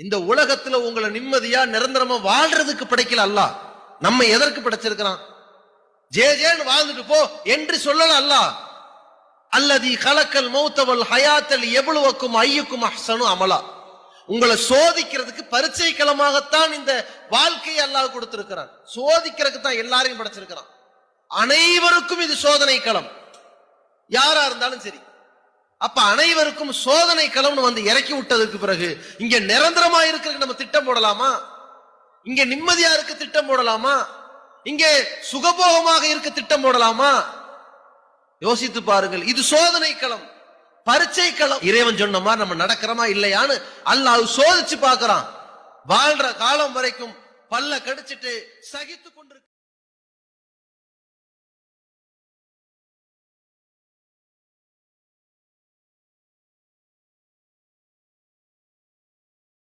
இந்த உலகத்துல உங்களை நிம்மதியா நிரந்தரமா வாழ்றதுக்கு படைக்கல அல்ல நம்ம எதற்கு படைச்சிருக்கிறான்? ஜே ஜேன்னு வாழ்ந்துட்டு போ என்று சொல்லல அல்ல அல்லதி கலக்கல் மௌத்தவல் ஹயாத்தல் எவ்வளவுக்கும் ஐயுக்கும் அஹ்சனு அமலா. உங்களை சோதிக்கிறதுக்கு பரிச்சை களமாகத்தான் இந்த வாழ்க்கையை அல்லாஹ் கொடுத்திருக்கிறான். சோதிக்கிறதுக்கு தான் எல்லாரையும் படைச்சிருக்கிறான். அனைவருக்கும் இது சோதனை களம் யாரா இருந்தாலும் சரி. அப்ப அனைவருக்கும் சோதனை களம்னு வந்து இறக்கி விட்டதுக்கு பிறகு இங்க நிரந்தரமா இருக்கிறதுக்கு நம்ம திட்டம் போடலாமா? இங்க நிம்மதியா இருக்க திட்டம் போடலாமா? இங்க சுகபோகமாக இருக்க திட்டம் போடலாமா? யோசித்து பாருங்கள் இது சோதனை களம் பரீட்சை களம். இறைவன் சொன்ன மாதிரி நம்ம நடக்கிறோமா இல்லையான்னு அல்லாஹ் சோதிச்சு பார்க்கறான். வாழ்ற காலம் வரைக்கும் பல்ல கடிச்சிட்டு சகித்து கொண்டிருக்க